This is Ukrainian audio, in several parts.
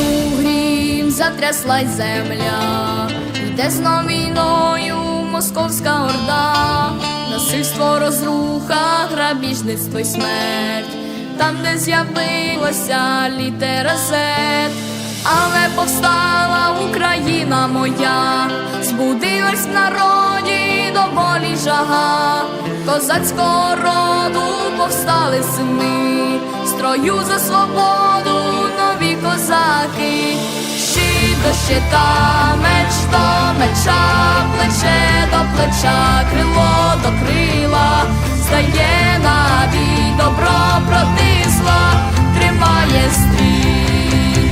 Гримнув грім, затряслась земля, йде знов війною московська орда, насильство, розруха, грабіжництво й смерть, там, де з'явилася літера Z, але повстала Україна моя, збудилась в народі до волі жага, козацького роду повстали сини, строю за свободу нові козаки, щит до щита, меч до меча, плече до плеча, крило до крила, стає на бій, добро проти зла, тримає стрій,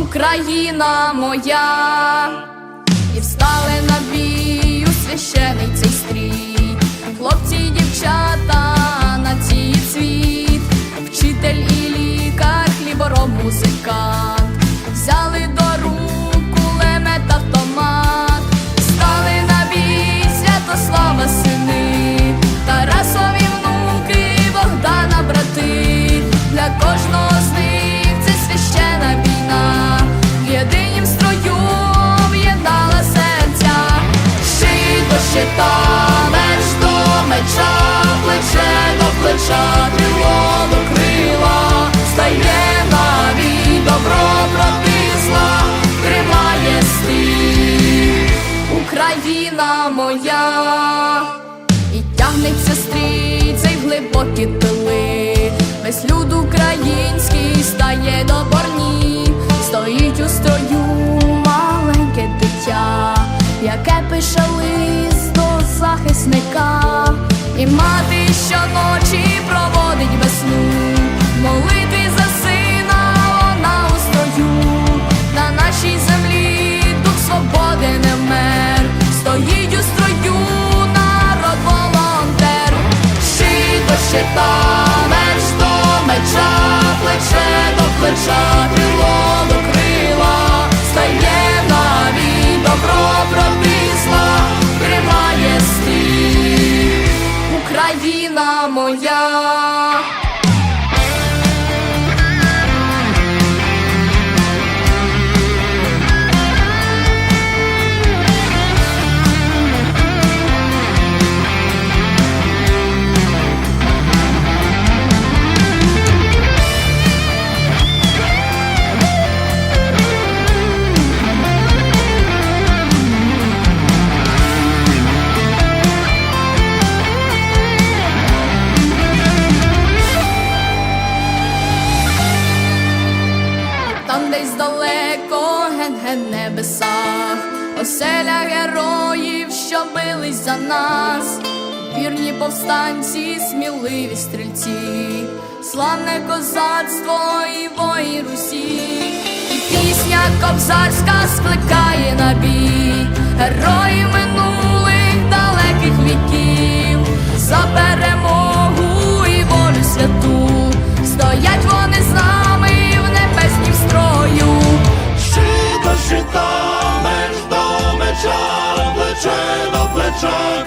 Україна моя, і встали на бій у священий цей стрій, хлопці, й дівчата, нації світ, вчитель і лікар, хлібороб, музикант, щита, меч до меча, плече до плеча, крило до крила, стає на бій, добро проти зла, тримає стиль, Україна моя. І тягнеться стрій в глибокі тили. Весь люд український стає до плече до плеча, крило до крила, небесах, оселя героїв, що бились за нас, вірні повстанці, сміливі стрільці, славне козацтво і вої Русі, і пісня кобзарська скликає на бій, герої John.